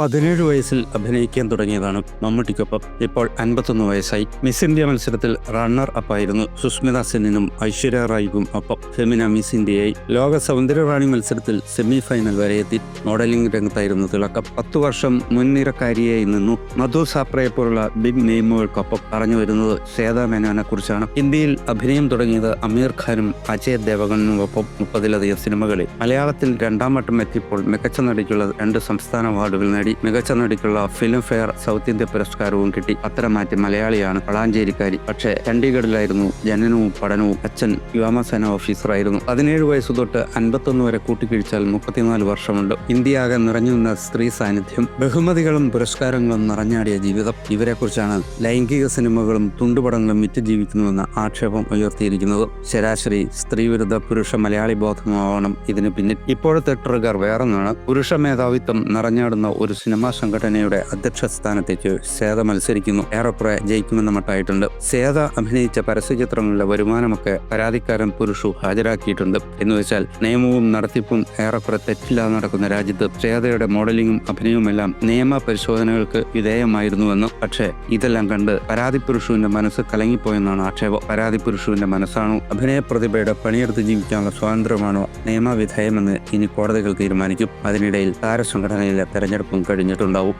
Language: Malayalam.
പതിനേഴ് വയസ്സിൽ അഭിനയിക്കാൻ തുടങ്ങിയതാണ് മമ്മൂട്ടിക്കൊപ്പം. ഇപ്പോൾ അൻപത്തൊന്ന് വയസ്സായി. മിസ് ഇന്ത്യ മത്സരത്തിൽ റണ്ണർ അപ്പായിരുന്നു സുസ്മിത സെന്നിനും ഐശ്വര്യ റായിക്കും ഒപ്പം. ഫെമിന മിസ് ഇന്ത്യയായി. ലോക സൗന്ദര്യറാണി മത്സരത്തിൽ സെമി ഫൈനൽ വരെ എത്തി. മോഡലിംഗ് രംഗത്തായിരുന്നു തിളക്കം. പത്തു വർഷം മുൻനിരക്കാരിയായി നിന്നു. മധു സാപ്രയെ പോലുള്ള ബിഗ് നെയിമുകൾക്കൊപ്പം പറഞ്ഞു വരുന്നത് ശ്വേത മേനോനെ കുറിച്ചാണ്. ഇന്ത്യയിൽ അഭിനയം തുടങ്ങിയത് അമീർ ഖാനും അജയ് ദേവഗണിനുമൊപ്പം മുപ്പതിലധികം സിനിമകളിൽ. മലയാളത്തിൽ രണ്ടാം വട്ടം എത്തിയപ്പോൾ മികച്ച നടിക്കുള്ള രണ്ട് സംസ്ഥാന അവാർഡുകൾ നേടി. മികച്ച നടിക്കുള്ള ഫിലിം ഫെയർ സൗത്ത് ഇന്ത്യ പുരസ്കാരവും കിട്ടി. അത്തരം മാറ്റി മലയാളിയാണ് വളാഞ്ചേരിക്കാരി. പക്ഷേ ചണ്ഡീഗഡിലായിരുന്നു ജനനവും പഠനവും അച്ഛൻ വ്യോമസേന ഓഫീസറായിരുന്നു പതിനേഴ് വയസ്സു തൊട്ട് അൻപത്തൊന്ന് വരെ കൂട്ടിക്കിഴിച്ചാൽ മുപ്പത്തിനാല് വർഷമുണ്ട്. ഇന്ത്യയാകെ നിറഞ്ഞു നിന്ന സ്ത്രീ സാന്നിധ്യം ബഹുമതികളും പുരസ്കാരങ്ങളും നിറഞ്ഞാടിയ ജീവിതം. ഇവരെക്കുറിച്ചാണ് ലൈംഗിക സിനിമകളും തുണ്ടുപടങ്ങളും വിറ്റ് ജീവിക്കുന്നുവെന്ന ആക്ഷേപം ഉയർത്തിയിരിക്കുന്നത്. ശരാശരി സ്ത്രീ വിരുദ്ധ പുരുഷ മലയാളി ബോധമാവണം ഇതിന് പിന്നിൽ. ഇപ്പോഴത്തെ ട്രിഗർ വേറൊന്നാണ്. പുരുഷ മേധാവിത്വം നിറഞ്ഞാടുന്ന ഒരു സിനിമാ സംഘടനയുടെ അധ്യക്ഷ സ്ഥാനത്തേക്ക് സേത മത്സരിക്കുന്നു. ഏറെക്കുറെ ജയിക്കുമെന്ന മട്ടായിട്ടുണ്ട്. സേത അഭിനയിച്ച പരസ്യചിത്രങ്ങളിലെ വരുമാനമൊക്കെ പരാതിക്കാരൻ പുരുഷു ഹാജരാക്കിയിട്ടുണ്ട്. എന്ന് വെച്ചാൽ നിയമവും നടത്തിപ്പും ഏറെക്കുറെ തെറ്റില്ലാതെ നടക്കുന്ന രാജ്യത്ത് സേതയുടെ മോഡലിംഗും അഭിനയവുമെല്ലാം നിയമ പരിശോധനകൾക്ക് വിധേയമായിരുന്നുവെന്നും പക്ഷേ ഇതെല്ലാം കണ്ട് പരാതി പുരുഷുവിന്റെ മനസ്സ് കലങ്ങിപ്പോയെന്നാണ് ആക്ഷേപം. പരാതി പുരുഷുവിന്റെ മനസ്സാണോ? അഭിനയ പ്രതിഭയുടെ പണിയെടുത്ത് ജീവിക്കാനുള്ള സ്വാതന്ത്ര്യമാണോ നിയമവിധേയമെന്ന് ഇനി കോടതികൾ തീരുമാനിക്കും. അതിനിടയിൽ താരസംഘടനയിലെ തെരഞ്ഞെടുപ്പും കഴിഞ്ഞിട്ടുണ്ടാവും.